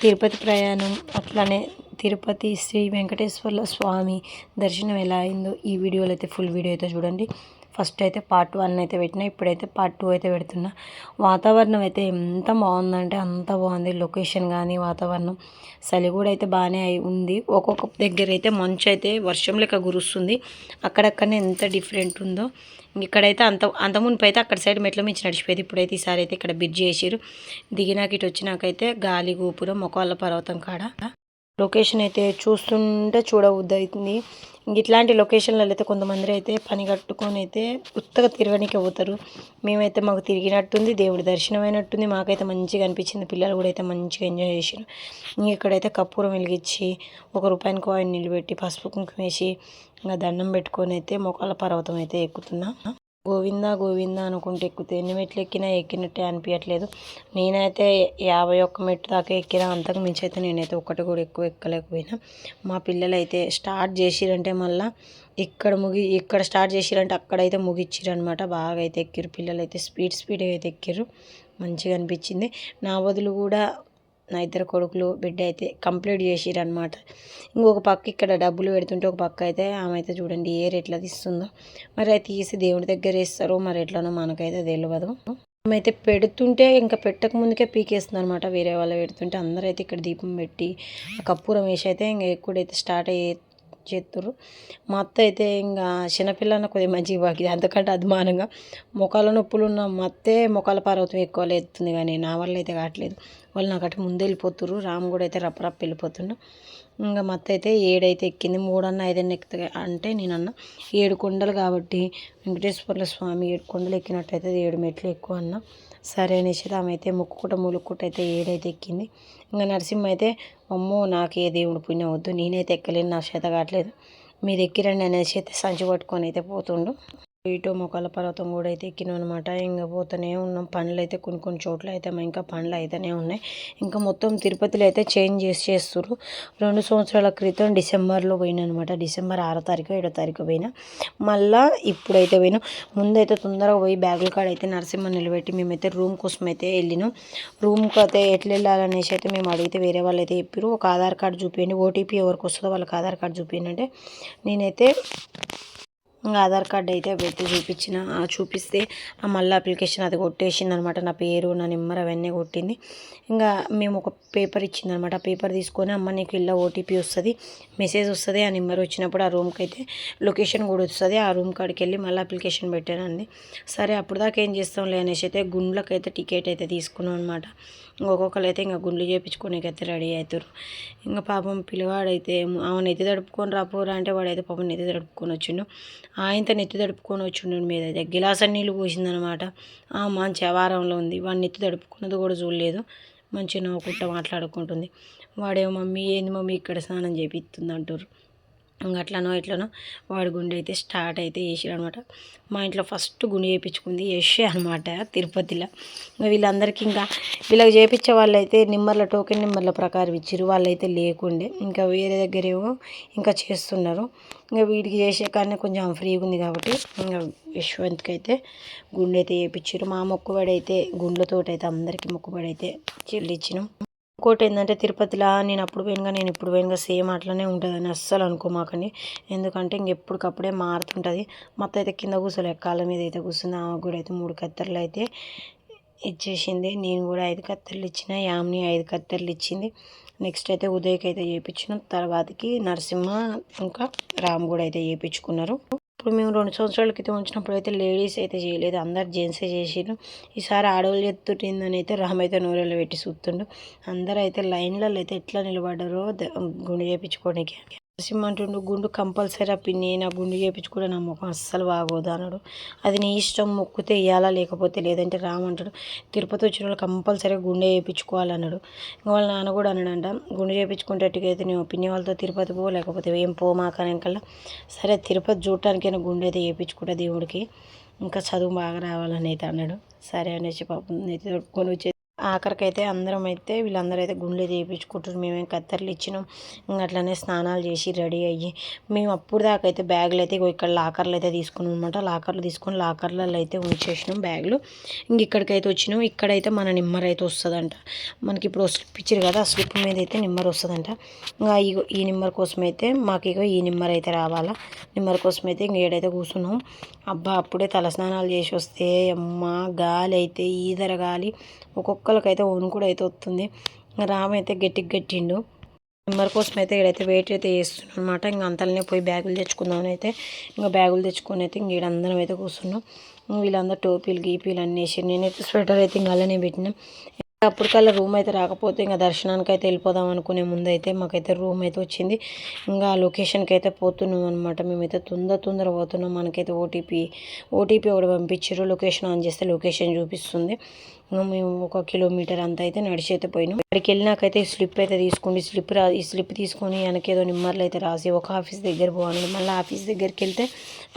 తిరుపతి ప్రయాణం అట్లానే తిరుపతి శ్రీ వెంకటేశ్వర్ల స్వామి దర్శనం ఎలా అయిందో ఈ వీడియోలో అయితే ఫుల్ వీడియో అయితే చూడండి. ఫస్ట్ అయితే పార్ట్ వన్ అయితే పెట్టిన ఇప్పుడైతే పార్ట్ టూ అయితే పెడుతున్నా. వాతావరణం అయితే ఎంత బాగుందంటే అంత బాగుంది. లొకేషన్ కానీ వాతావరణం చలి కూడా అయితే బాగానే అయి ఉంది. ఒక్కొక్క దగ్గర అయితే మంచు అయితే వర్షం లెక్క కురుస్తుంది. అక్కడక్కడనే ఎంత డిఫరెంట్ ఉందో. ఇక్కడైతే అంత అంత మునుపు అయితే అక్కడ సైడ్ మెట్ల మించి నడిచిపోయేది. ఇప్పుడైతే ఈసారి అయితే ఇక్కడ బ్రిడ్జ్ చేసారు దిగినాక ఇటు వచ్చినాకైతే గాలి గోపురం మొకాళ్ళ పర్వతం కాడ. లొకేషన్ అయితే చూస్తుంటే చూడవద్దు అవుతుంది ఇంక ఇట్లాంటి లొకేషన్లలో అయితే కొంతమంది అయితే పని కట్టుకొని అయితే ఉత్తగా తిరగడానికి పోతారు. మేమైతే మాకు తిరిగినట్టుంది దేవుడి దర్శనం అయినట్టుంది మాకైతే మంచిగా అనిపించింది. పిల్లలు కూడా అయితే మంచిగా ఎంజాయ్ చేసారు ఇంక ఇక్కడైతే కర్పూరం వెలిగించి ఒక రూపాయిని కాయిన్ నిలబెట్టి పసుపు కుంకుమ వేసి ఇంకా దండం పెట్టుకొని అయితే మొక్కల పర్వతం అయితే ఎక్కుతున్నా. గోవిందా గోవిందా అనుకుంటే ఎక్కితే ఎన్ని మెట్లు ఎక్కినా ఎక్కినట్టే అనిపించట్లేదు నేనైతే యాభై ఒక్క మెట్టు దాకా ఎక్కినా అంతకు మించి అయితే నేనైతే ఒక్కటి కూడా ఎక్కువ ఎక్కలేకపోయినా. మా పిల్లలు అయితే స్టార్ట్ చేసిరంటే మళ్ళీ ఇక్కడ ముగి ఇక్కడ స్టార్ట్ చేసిరంటే అక్కడైతే ముగిచ్చిరు అనమాట బాగా అయితే ఎక్కిరు పిల్లలు అయితే స్పీడ్ స్పీడ్గా అయితే ఎక్కిరు మంచిగా అనిపించింది. నా బదులు కూడా నా ఇద్దరు కొడుకులు బిడ్డ అయితే కంప్లీట్ చేసిరనమాట ఇంకొక పక్క ఇక్కడ డబ్బులు పెడుతుంటే ఒక పక్క అయితే ఆమె అయితే చూడండి ఏ రేట్లో తీస్తుందో. మరి అయితే తీసి దేవుడి దగ్గర వేస్తారో మరి ఎట్లనో మనకైతే తెలియదు ఆమె అయితే పెడుతుంటే ఇంకా పెట్టక ముందుకే పీకేస్తుంది అనమాట వేరే వాళ్ళు పెడుతుంటే అందరూ అయితే ఇక్కడ దీపం పెట్టి కప్పూరం వేసి అయితే ఇంకా ఎక్కువైతే స్టార్ట్ అయ్యే చేస్తుర్రు మా అత్త అయితే ఇంకా చిన్నపిల్లన్న కొద్దిగా మంచిగా బాకింది అంతకంటే అభిమానంగా మొఖాల నొప్పులు ఉన్న మా అత్తే మొఖాల పార్వతం ఎక్కువ లేస్తుంది కానీ నా వల్ల అయితే కావట్లేదు. వాళ్ళు నాకు అటు ముందు వెళ్ళిపోతుర్రు. రామ్ కూడా అయితే రప్పరప్ప వెళ్ళిపోతుండు. ఇంకా మత్త అయితే ఏడైతే ఎక్కింది. మూడన్న ఐదన్న ఎక్కుతుంది అంటే నేనన్న ఏడు కొండలు కాబట్టి వెంకటేశ్వర్ల స్వామి ఏడు కొండలు ఎక్కినట్టయితే ఏడు మెట్లు ఎక్కువ అన్న. సరే అనేసి ఆమె అయితే ముక్కుకుంట ములుక్కుట అయితే ఏడైతే ఎక్కింది. ఇంకా నరసింహ అయితే అమ్మో నాకు ఏ దేవుడు పుణ్యం వద్దు. నేనైతే ఎక్కలేను. నా చేత కావట్లేదు. మీరు ఎక్కిరండి అనేసి అయితే సంచి పట్టుకొని అయితే పోతుండు. ఇటు మొక్కల పర్వతం కూడా అయితే ఎక్కినాం అనమాట ఇంకా పోతూనే ఉన్నాం. పనులు అయితే కొన్ని కొన్ని చోట్ల అయితే ఇంకా పనులు అయితేనే ఉన్నాయి. ఇంకా మొత్తం తిరుపతిలో అయితే చేంజ్ చేసి చేస్తారు రెండు సంవత్సరాల క్రితం డిసెంబర్లో పోయినా అనమాట డిసెంబర్ ఆరో తారీఖు ఏడో తారీఖు పోయినా. మళ్ళీ ఇప్పుడైతే పోయినాం. ముందైతే తొందరగా పోయి బ్యాగుల కాడ అయితే నరసింహ నిలబెట్టి మేమైతే రూమ్ కోసం అయితే వెళ్ళినాం. రూమ్కి అయితే ఎట్లా వెళ్ళాలనేసి అయితే మేము అడిగితే వేరే వాళ్ళు అయితే చెప్పారు ఒక ఆధార్ కార్డు చూపించండి ఓటీపీ ఎవరికి వస్తుందో వాళ్ళకి ఆధార్ కార్డు చూపించండి అంటే నేనైతే ఇంకా ఆధార్ కార్డ్ అయితే పెట్టి చూపించిన చూపిస్తే మళ్ళీ అప్లికేషన్ అది కొట్టేసింది అనమాట నా పేరు నా నెంబర్ అవన్నీ కొట్టింది. ఇంకా మేము ఒక పేపర్ ఇచ్చింది అనమాట ఆ పేపర్ తీసుకొని అమ్మ నీకు ఇలా ఓటీపీ వస్తుంది మెసేజ్ వస్తుంది ఆ నెంబర్ వచ్చినప్పుడు ఆ రూమ్కి అయితే లొకేషన్ కూడా వస్తుంది. ఆ రూమ్ కాడికి వెళ్ళి మళ్ళీ అప్లికేషన్ పెట్టానండి సరే అప్పుడు దాకా ఏం చేస్తాంలే అనేసి అయితే గుండ్లకైతే టికెట్ అయితే తీసుకున్నాం అనమాట. ఇంకొకరు అయితే ఇంకా గుండ్లు చేయించుకోనికి అయితే రెడీ అవుతారు ఇంకా పాపం పిల్లవాడైతే ఆమె నెత్తి తడుపుకొని రాపోరా అంటే వాడైతే పాపం నెత్తి తడుపుకొని వచ్చిండు. ఆయనతో నెత్తి తడుపుకొని వచ్చిండు మీద అయితే గిలాస నీళ్ళు పోసిందనమాట మంచి వారంలో ఉంది. వాడిని నెత్తి తడుపుకున్నది కూడా చూడలేదు. మంచిగా నవ్వుకుంటా మాట్లాడుకుంటుంది. వాడేమో మమ్మీ ఏంది మమ్మీ ఇక్కడ స్నానం చేపిస్తుంది అంటారు ఇంకా అట్లనో ఇట్లనో వాడి గుండె అయితే స్టార్ట్ అయితే చేసాడు అనమాట మా ఇంట్లో ఫస్ట్ గుండె చేయించుకుంది యశే అనమాట తిరుపతిలో. ఇంకా వీళ్ళందరికీ ఇంకా వీళ్ళకి చేయించే వాళ్ళైతే నిమ్మర్ల టోకెన్ నిమ్మర్ల ప్రకారం ఇచ్చిరు వాళ్ళైతే లేకుండే. ఇంకా వేరే దగ్గర ఏమో ఇంకా చేస్తున్నారు. ఇంకా వీడికి చేసే కానీ కొంచెం ఫ్రీగా ఉంది కాబట్టి ఇంకా యశ్వంత్కి అయితే గుండె అయితే చేయించారు మా మొక్కుబడి అయితే గుండెలతోటి అయితే అందరికీ మొక్కుబడి అయితే చెల్లిచ్చినాం. ఇంకోటి ఏంటంటే తిరుపతిలో నేను అప్పుడు పోయినగా నేను ఇప్పుడు పోయినగా సేమ్ అట్లనే ఉంటుందని అస్సలు అనుకోమాకండి. ఎందుకంటే ఇంకెప్పటికప్పుడే మారుతుంటుంది. మొత్తం అయితే కింద కూర్చోలే కాళ్ళ మీద అయితే కూర్చుంది ఆమె కూడా అయితే మూడు కత్తెరలు అయితే ఇచ్చేసింది. నేను కూడా ఐదు కత్తెరలు ఇచ్చిన యామ్ని ఐదు కత్తెరలు ఇచ్చింది. నెక్స్ట్ అయితే ఉదయ్కి అయితే చేయించిన తర్వాతకి నరసింహ ఇంకా రామ్ కూడా అయితే చేయించుకున్నారు ఇప్పుడు మేము రెండు సంవత్సరాల క్రితం వచ్చినప్పుడు అయితే లేడీస్ అయితే చేయలేదు. అందరు జెంట్సే చేసిరు ఈసారి ఆడవాళ్ళు ఎత్తుటిందని అయితే రామ్ అయితే నూరెళ్ళు పెట్టి చూస్తుండు. అందరూ అయితే లైన్లలో అయితే ఎట్లా నిలబడ్డారో గుండె చేయించుకోవడానికి నరసింహంటుండు గుండు కంపల్సరీ ఆ పిన్ని నా గుండు చేయించుకుంటే నా ముఖం అస్సలు బాగోదు అన్నాడు. అది నీ ఇష్టం మొక్కుతే ఇవ్వాలా లేకపోతే లేదంటే రామంటాడు తిరుపతి వచ్చిన వాళ్ళు కంపల్సరీ గుండె చేయించుకోవాలన్నాడు వాళ్ళ నాన్న కూడా అన్నాడంట గుండె చేయించుకునేటట్టుకైతే నేను పిన్ని వాళ్ళతో తిరుపతి పో లేకపోతే ఏం పోమాకనకల్లా సరే తిరుపతి చూడటానికైనా గుండె అయితే చేయించుకుంటా దేవుడికి. ఇంకా చదువు బాగా రావాలని అయితే అన్నాడు. సరే అనేసి పాపం అయితే తొడుక్కొని వచ్చి ఆఖరికైతే అందరం అయితే వీళ్ళందరూ అయితే గుండెలు చేయించుకుంటారు మేమేం కత్తెరలు ఇచ్చినాం. ఇంకా అట్లనే స్నానాలు చేసి రెడీ అయ్యి మేము అప్పుడు దాకా అయితే బ్యాగులు అయితే ఇక్కడ లాకర్లు అయితే తీసుకున్నాం అనమాట లాకర్లు తీసుకొని లాకర్లలో అయితే ఉంచేసినాం బ్యాగులు. ఇంక ఇక్కడికైతే వచ్చినాం. ఇక్కడైతే మన నిమ్మర్ అయితే వస్తుందంట. మనకి ఇప్పుడు స్లిప్ ఇచ్చారు కదా ఆ స్లిప్ మీద అయితే నిమ్మర్ వస్తుందంట. ఇంకా ఇగో ఈ నిమ్మర్ కోసం అయితే మాకు ఇగో ఈ నిమ్మర్ అయితే రావాలా. నిమ్మర్ కోసం అయితే ఇంక ఏడైతే కూర్చున్నాం. అబ్బా అప్పుడే తలస్నానాలు చేసి వస్తే అమ్మ గాలి అయితే ఈదర గాలి అయితే ఓన్ కూడా అయితే వస్తుంది. రామ్ అయితే గట్టికి గట్టిండు. నెంబర్ కోసం అయితే ఇక్కడైతే వెయిట్ అయితే చేస్తున్నాం అనమాట ఇంకా అంతలోనే పోయి బ్యాగులు తెచ్చుకుందామని అయితే ఇంకా బ్యాగులు తెచ్చుకొని అయితే ఇంక అందరం అయితే కూర్చున్నాం. వీళ్ళందరూ టోపీలు గీపీలు అన్నీ వేసి నేనైతే స్వెటర్ అయితే ఇంకా అలానే పెట్టినాం. అప్పటికల్లా రూమ్ అయితే రాకపోతే ఇంకా దర్శనానికి అయితే వెళ్ళిపోదాం అనుకునే ముందు అయితే మాకైతే రూమ్ అయితే వచ్చింది. ఇంకా లొకేషన్కి అయితే పోతున్నాం అనమాట మేమైతే తొందర తొందర పోతున్నాం. మనకైతే ఓటీపీ ఓటీపీ ఒకటి పంపించారు లొకేషన్ ఆన్ చేస్తే లొకేషన్ చూపిస్తుంది. ఇంకా మేము ఒక కిలోమీటర్ అంత అయితే నడిచి అయితే పోయినాం. అక్కడికి వెళ్ళినాకైతే ఈ స్లిప్ అయితే తీసుకోండి స్లిప్ రా ఈ స్లిప్ తీసుకొని వెనకేదో నిమ్మర్లు అయితే రాసి ఒక ఆఫీస్ దగ్గర పోవాలి మళ్ళీ ఆఫీస్ దగ్గరికి వెళ్తే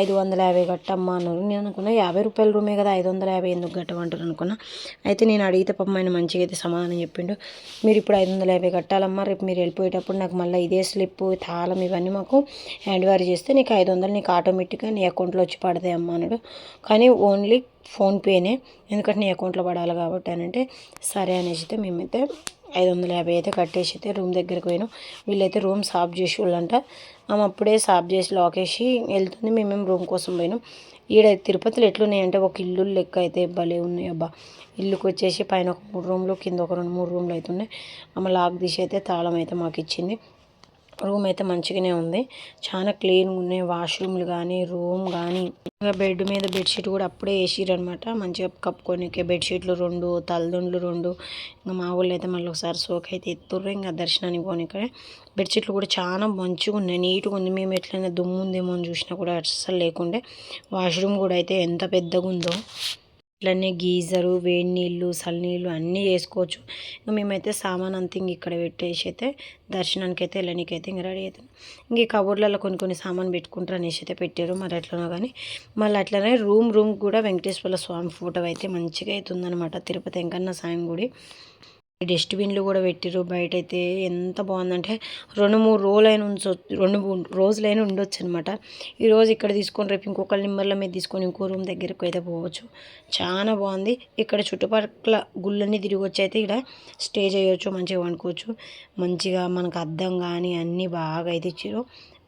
ఐదు వందల యాభై కట్టమ్మా అన్నారు. నేను అనుకున్నా యాభై రూపాయల రూమే కదా ఐదు వందల యాభై ఎందుకు కట్టమంటారు అనుకున్నా. అయితే నేను అడిగితే పాపం ఆయన మంచిగా అయితే సమాధానం చెప్పిండు. మీరు ఇప్పుడు ఐదు వందల యాభై కట్టాలమ్మా రేపు మీరు వెళ్ళిపోయేటప్పుడు నాకు మళ్ళీ ఇదే స్లిప్ తాళం ఇవన్నీ మాకు హ్యాండ్ చేస్తే నీకు ఐదు వందలు నీకు ఆటోమేటిక్గా నీ అకౌంట్లో వచ్చి పడతాయి అమ్మా అన్నాడు. కానీ ఓన్లీ ఫోన్పేనే ఎందుకంటే నీ అకౌంట్లో పడాలి కాబట్టి అని అంటే సరే అనేసి అయితే మేమైతే ఐదు వందల యాభై అయితే కట్టేసి అయితే రూమ్ దగ్గరికి పోయినాం. వీళ్ళైతే రూమ్ సాఫ్ చేసి వాళ్ళంట. ఆమె అప్పుడే సాఫ్ చేసి లాక్ వేసి వెళ్తుంది. మేమేం రూమ్ కోసం పోయినాం. ఈడ తిరుపతిలో ఎట్లున్నాయంటే ఒక ఇల్లు లెక్క అయితే భలే ఉన్నాయి అబ్బా. ఇల్లుకి వచ్చేసి పైన ఒక మూడు రూమ్లు కింద ఒక రెండు మూడు రూమ్లు అయితే ఉన్నాయి. ఆమె లాక్ తీసి అయితే తాళం అయితే మాకు ఇచ్చింది. రూమ్ అయితే మంచిగానే ఉంది. చాలా క్లీన్గా ఉన్నాయి. వాష్రూమ్లు కానీ రూమ్ కానీ ఇంకా బెడ్ మీద బెడ్షీట్ కూడా అప్పుడే వేసిరనమాట మంచిగా కప్పుకొని బెడ్షీట్లు రెండు తల్లిదండ్రులు రెండు. ఇంకా మా ఊళ్ళో అయితే మళ్ళీ ఒకసారి సోక్ అయితే ఎత్తుర్రు. ఇంకా దర్శనానికి పోనీ బెడ్షీట్లు కూడా చాలా మంచిగా ఉన్నాయి. నీట్గా ఉంది. మేము ఎట్లయినా దుమ్ము ఉందేమో అని చూసినా కూడా అస్సలు లేకుండే. వాష్రూమ్ కూడా అయితే ఎంత పెద్దగా ఉందో ఇట్లనే గీజరు వేడి నీళ్ళు నీళ్ళు అన్నీ వేసుకోవచ్చు. ఇంకా మేమైతే సామాన్ అంతా ఇంక ఇక్కడ పెట్టేసి అయితే దర్శనానికి అయితే వెళ్ళనీకైతే ఇంక రెడీ అవుతాం. ఇంక ఈ కబోర్డ్లలో కొన్ని కొన్ని సామాన్ పెట్టుకుంటారు అనేసి అయితే పెట్టారు. మరి ఎట్లనో కానీ మళ్ళీ అట్లనే రూమ్ రూమ్ కూడా వెంకటేశ్వర స్వామి ఫోటో అయితే మంచిగా అవుతుందన్నమాట తిరుపతి వెంకన్న సాయం గుడి. డస్ట్బిన్లు కూడా పెట్టిరు బయట అయితే ఎంత బాగుందంటే రెండు మూడు రోజులైనా ఉంచవచ్చు రెండు మూడు రోజులైనా ఉండొచ్చు అనమాట ఈరోజు ఇక్కడ తీసుకొని రేపు ఇంకొక నిమ్మర్ల మీద తీసుకొని ఇంకో రూమ్ దగ్గరకు అయితే పోవచ్చు. చాలా బాగుంది. ఇక్కడ చుట్టుపక్కల గుళ్ళన్నీ తిరిగి వచ్చి అయితే ఇక్కడ స్టే చేయొచ్చు మంచిగా వండుకోవచ్చు. మంచిగా మనకు అద్దం కానీ అన్నీ బాగా అయితే ఇచ్చారు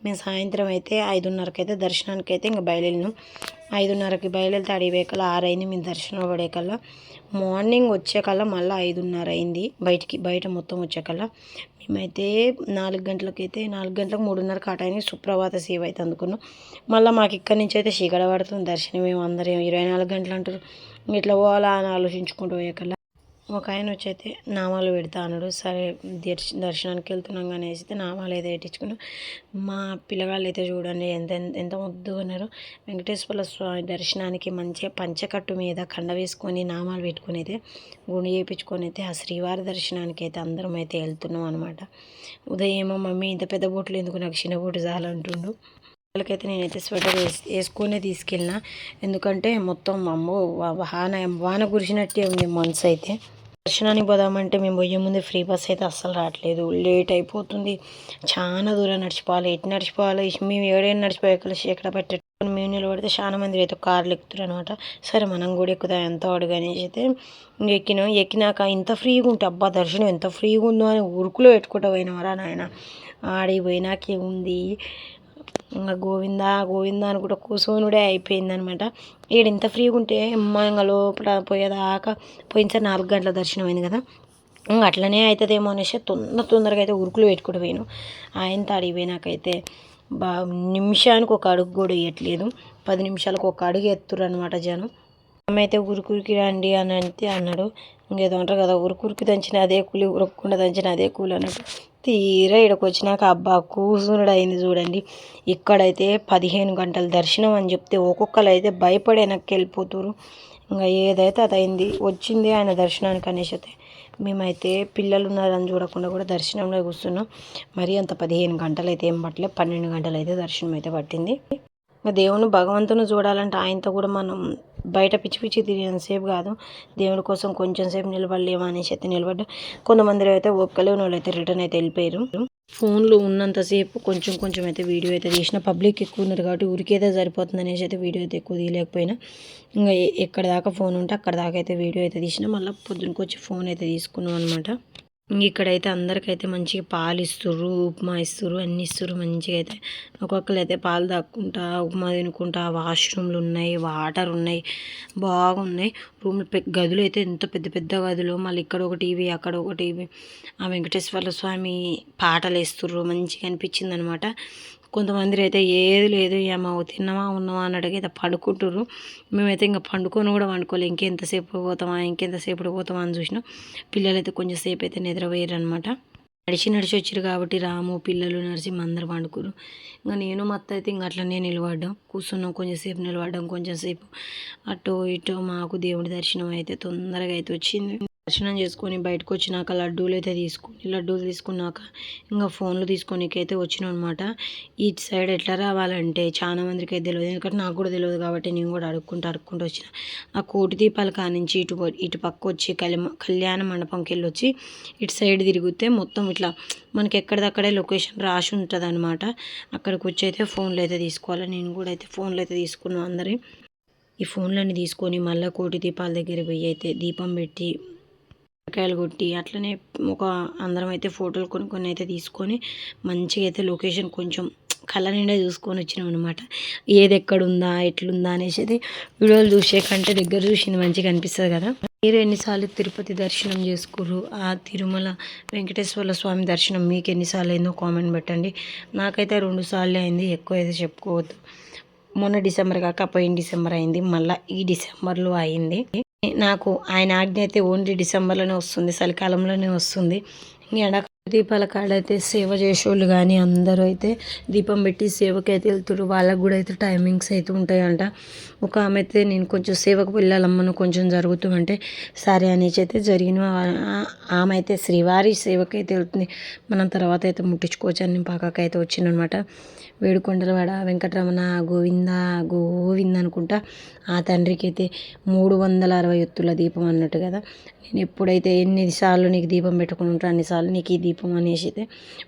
మేము సాయంత్రం అయితే ఐదున్నరకి అయితే దర్శనానికి అయితే ఇంకా బయలుదేరినాం. ఐదున్నరకి బయలుదేరితే అడిగి ఆరు ఆరైంది. మేము దర్శనం పడేకల్లా మార్నింగ్ వచ్చేకల్లా మళ్ళీ ఐదున్నర అయింది బయటికి బయట మొత్తం వచ్చేకల్లా మేమైతే నాలుగు గంటలకైతే నాలుగు గంటలకు మూడున్నర కాటాయని సుప్రభాత సేవ అయితే అందుకున్నాం. మళ్ళీ మాకు ఇక్కడి నుంచి అయితే చీకడ పడుతుంది దర్శనం మేము అందరం ఇరవై నాలుగు గంటలు అంటారు ఇట్లా పోవాలా అని ఆలోచించుకుంటూ పోయేకల్లా ఒక ఆయన వచ్చి అయితే నామాలు పెడతా అన్నాడు. సరే దర్శ దర్శనానికి వెళ్తున్నాం కానీ అయితే నామాలు అయితే పెట్టించుకున్నాం. మా పిల్లగాళ్ళు అయితే చూడండి ఎంత ఎంత వద్దు అన్నారు. వెంకటేశ్వర స్వామి దర్శనానికి మంచిగా పంచకట్టు మీద కండ వేసుకొని నామాలు పెట్టుకొని అయితే గుండు చేయించుకొని అయితే ఆ శ్రీవారి దర్శనానికి అయితే అందరం అయితే వెళ్తున్నాం అనమాట ఉదయం మమ్మీ ఇంత పెద్ద బోట్లు ఎందుకు? నాకు చిన్న బోటు చాలంటుండు వాళ్ళకైతే నేనైతే స్వెటర్ వేసి వేసుకునే తీసుకెళ్ళిన. ఎందుకంటే మొత్తం అమ్మో వాన వాన కురిసినట్టే ఉంది మనసు అయితే. దర్శనానికి పోదామంటే మేము పోయే ముందు ఫ్రీ బస్ అయితే అస్సలు రావట్లేదు. లేట్ అయిపోతుంది. చాలా దూరం నడిచిపోవాలి. ఎటు నడిచిపోవాలి? మేము ఏడైనా నడిచిపోయే కలిసి ఎక్కడ పెట్టేటప్పుడు మేము నిలబడితే చాలా మంది అయితే కార్లు ఎక్కుతారు అనమాట సరే మనం కూడా ఎక్కుదాం. ఎంత అడుగు అనేసి అయితే ఎక్కినాం ఎక్కినాక ఇంత ఫ్రీగా ఉంటే అబ్బా దర్శనం ఎంత ఫ్రీగా ఉందో అని ఉరుకులో పెట్టుకుంటా పోయినవరా నాయన? ఆడి పోయినాకే ఉంది ఇంకా గోవింద గోవింద అనుకుంటా కూసోనుడే అయిపోయిందనమాట. ఈడ ఇంత ఫ్రీగా ఉంటే అమ్మ ఇంకా లోపల పోయేదాకా పోయినసారి నాలుగు గంటల దర్శనం అయింది కదా. ఇంకా అట్లనే అవుతుందేమో అనేసి తొందర తొందరగా అయితే ఉరుకులు పెట్టుకుని పోయాను. ఆయనతో అడిగిపోయినాకైతే బా నిమిషానికి ఒక అడుగు కూడా వేయట్లేదు. పది నిమిషాలకు ఒక అడుగు ఎత్తురు అనమాట జనం. ఆమె అయితే ఉరుకురికి రండి అని అంటే అన్నాడు. ఇంకేదో అంటారు కదా ఉరుకురికి దంచిన అదే కూలి ఉరకకుండా దంచిన అదే కూలి అన్నట్టు తీరా ఇక్కడికి వచ్చినాక అబ్బా కూసునుడు అయింది చూడండి. ఇక్కడైతే పదిహేను గంటల దర్శనం అని చెప్తే ఒక్కొక్కరు అయితే భయపడి వెనక్కి వెళ్ళిపోతారు ఇంకా ఏదైతే అది అయింది వచ్చింది ఆయన దర్శనానికి అనేసి అయితే మేమైతే పిల్లలు ఉన్నారని చూడకుండా కూడా దర్శనంలో కూర్చున్నాం. మరి అంత పదిహేను గంటలు అయితే ఏం పట్టలేదు పన్నెండు గంటలు అయితే దర్శనం అయితే పట్టింది. దేవుని భగవంతుని చూడాలంటే ఆయనతో కూడా మనం బయట పిచ్చి పిచ్చి తిరిగినంతసేపు కాదు. దేవుడి కోసం కొంచెం సేపు నిలబడలేమా అనేసి అయితే నిలబడ్డా. కొంతమంది అయితే ఒక్కలేని వాళ్ళు అయితే రిటర్న్ అయితే వెళ్ళిపోయారు. ఫోన్లో ఉన్నంతసేపు కొంచెం కొంచెం అయితే వీడియో అయితే తీసిన. పబ్లిక్ ఎక్కువ ఉన్నారు కాబట్టి ఊరికేదే సరిపోతుంది అనేసి అయితే వీడియో అయితే ఎక్కువ తీయలేకపోయినా. ఇంకా ఎక్కడ దాకా ఫోన్ ఉంటే అక్కడ దాకా అయితే వీడియో అయితే తీసిన. మళ్ళీ పొద్దునకి వచ్చి ఫోన్ అయితే తీసుకున్నాం అనమాట ఇక్కడైతే అందరికైతే మంచిగా పాలు ఇస్తుర్రు ఉప్మా ఇస్తుర్రు అన్ని ఇస్తుర్రు మంచిగా అయితే ఒక్కొక్కరు అయితే పాలు తాక్కుంటా ఉప్మా తినుకుంటా వాష్రూమ్లు ఉన్నాయి వాటర్ ఉన్నాయి బాగున్నాయి. రూమ్ గదులు అయితే ఎంత పెద్ద పెద్ద గదులు. మళ్ళీ ఇక్కడ ఒక టీవీ అక్కడ ఒక టీవీ. ఆ వెంకటేశ్వర స్వామి పాటలు వేస్తుర్రు మంచిగా అనిపించింది అనమాట కొంతమంది అయితే ఏది లేదు ఏమో తిన్నామా ఉన్నామా అన్నట్టుగా అయితే పడుకుంటుర్రు. మేమైతే ఇంకా పండుకొని కూడా వండుకోలే ఇంకెంతసేపు పోతామా ఇంకెంతసేపు పోతామా అని చూసినాం. పిల్లలు అయితే కొంచెం సేపు అయితే నిద్రపోయారు అనమాట నడిచి నడిచి వచ్చారు కాబట్టి రాము పిల్లలు నరసింహ అందరు పండుకురు ఇంకా నేను మత్త అయితే ఇంకా అట్లనే నిలబడ్డాం. కూర్చున్నాం కొంచెంసేపు నిలబడ్డాం కొంచెంసేపు అటు ఇటు మాకు దేవుడి దర్శనం అయితే తొందరగా అయితే వచ్చింది. దర్శనం చేసుకొని బయటకు వచ్చినాక లడ్డూలు అయితే తీసుకొని లడ్డూలు తీసుకున్నాక ఇంకా ఫోన్లు తీసుకొనికి అయితే వచ్చినాం అనమాట ఈ సైడ్ ఎట్లా రావాలంటే చాలా మందికి అయితే తెలియదు ఎందుకంటే నాకు కూడా తెలియదు కాబట్టి నేను కూడా అడుక్కుంటూ అడుక్కుంటూ వచ్చిన. ఆ కోటి దీపాల కానించి ఇటు ఇటు పక్క వచ్చి కళ్యాణ కళ్యాణ మండపంకి వెళ్ళి వచ్చి ఇటు సైడ్ తిరిగితే మొత్తం ఇట్లా మనకి ఎక్కడిదక్కడే లొకేషన్ రాసి ఉంటుంది అనమాట అక్కడికి వచ్చి అయితే ఫోన్లు అయితే తీసుకోవాలి. నేను కూడా అయితే ఫోన్లు అయితే తీసుకున్నాను అందరి. ఈ ఫోన్లన్నీ తీసుకొని మళ్ళీ కోటి దీపాల దగ్గర పోయి అయితే దీపం పెట్టి కాయలు కొట్టి అట్లనే ఒక అందరం అయితే ఫోటోలు కొన్ని కొన్ని అయితే తీసుకొని మంచిగా అయితే లొకేషన్ కొంచెం కళ్ళ నిండా చూసుకొని వచ్చినాం అనమాట ఏది ఎక్కడ ఉందా ఎట్లుందా అనేసి అయితే వీడియోలు చూసే కంటే దగ్గర చూసింది మంచిగా అనిపిస్తుంది కదా. మీరు ఎన్నిసార్లు తిరుపతి దర్శనం చేసుకుర్రు? ఆ తిరుమల వెంకటేశ్వర స్వామి దర్శనం మీకు ఎన్నిసార్లు అయిందో కామెంట్ పెట్టండి. నాకైతే రెండు సార్లు అయింది ఎక్కువ అయితే చెప్పుకోవద్దు. మొన్న డిసెంబర్ కాక పోయిన డిసెంబర్ అయింది మళ్ళీ ఈ డిసెంబర్లో అయింది. నాకు ఆయన ఆజ్ఞ అయితే ఓన్లీ డిసెంబర్లోనే వస్తుంది చలికాలంలోనే వస్తుంది. ఈ ఎండా దీపాల కాడ అయితే సేవ చేసేవాళ్ళు కానీ అందరూ అయితే దీపం పెట్టి సేవకి అయితే వెళ్తారు వాళ్ళకు కూడా అయితే టైమింగ్స్ అయితే ఉంటాయంట. ఒక ఆమె అయితే నేను కొంచెం సేవకు వెళ్ళాలమ్మను కొంచెం జరుగుతూ అంటే సరే అనేసి అయితే జరిగిన ఆమె అయితే శ్రీవారి సేవకి అయితే వెళ్తుంది. మనం తర్వాత అయితే ముట్టించుకోవచ్చు అని పక్కకి అయితే వచ్చిందనమాట వేడుకొండలవాడ వెంకటరమణ గోవింద గోవింద అనుకుంటా ఆ తండ్రికి అయితే మూడు వందల అరవై ఒత్తుల దీపం అన్నట్టు కదా. నేను ఎప్పుడైతే ఎన్నిసార్లు నీకు దీపం పెట్టుకుని ఉంటా అన్నిసార్లు నీకు ఈ దీపం దీపం అనేసి అయితే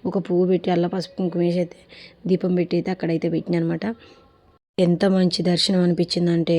ఒక పువ్వు పెట్టి అల్ల పసుపు కుంకుమ వేసి అయితే దీపం పెట్టి అయితే అక్కడైతే పెట్టిన అనమాట ఎంత మంచి దర్శనం అనిపించిందంటే